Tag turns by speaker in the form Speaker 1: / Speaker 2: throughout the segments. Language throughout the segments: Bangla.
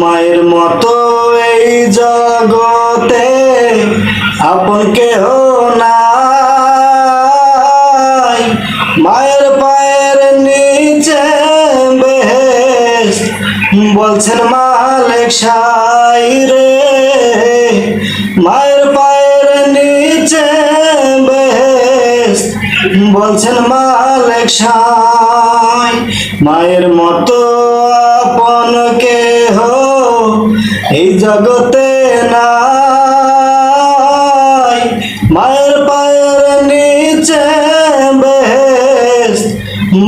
Speaker 1: মায়ের মতো এই জগতে আপন কেহ নাই। মায়ের পায়ের নিচে বেশ বলছেন, মালিক সাই রে। মায়ের পায়ের নিচে বেশ বলছেন, মালিক সাই। মায়ের মতো এই জগতে নাই। মায়ের পায়ের নিচে বেশ।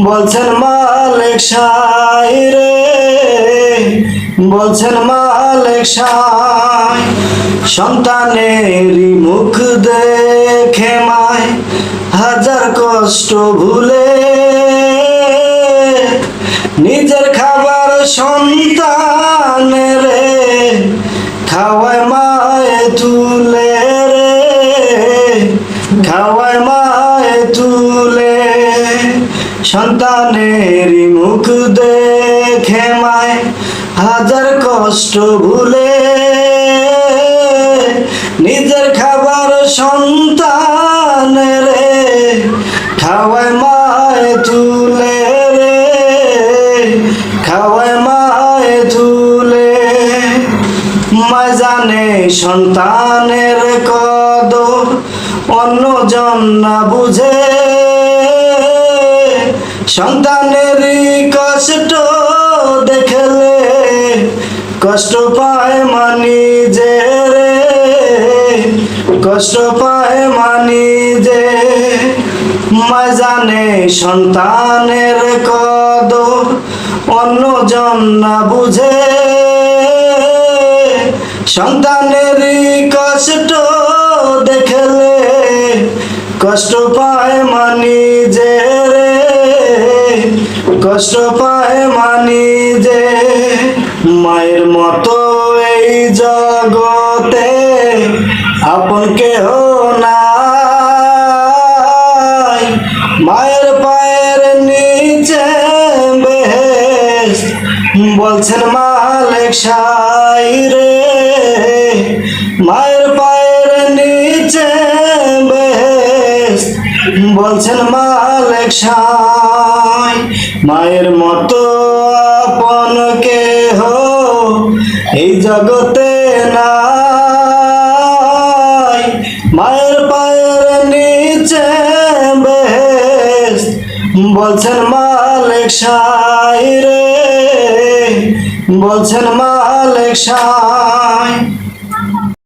Speaker 1: বলছেন মালিক সাই রে। বলছেন মালিক সাই। সন্তানেরই মুখ দেখে মায় হাজার কষ্ট ভুলে। নিজের খাবার সন্তানের তুলে রে খাওয়ায় মায়ে তুলে। সন্তানের মুখ দেখে মায় হাজার কষ্ট ভুলে মা জানে সন্তানের কদর, অন্যজন না বুঝে। সন্তানের কষ্ট দেখলে কষ্ট পায় মানি যে রে। কষ্ট পায় মানি যে মা জানে সন্তানের কদর, অন্যজন না বুঝে। সন্তানেরই কষ্ট দেখলে কষ্ট পায় মানি যে রে। কষ্ট পায় মানি যে মায়ের মতো এই জগতে আপন কেহ নাই। মায়ের বলছেন, মালিক সাই রে, মায়ের পায়ের নিচে বলছেন, মালিক সাই, মায়ের মতো আপন কেহ এই জগতে মায়ের পায়ের নিচে বলছেন, মালিক সাই বলছেন মালিক সাই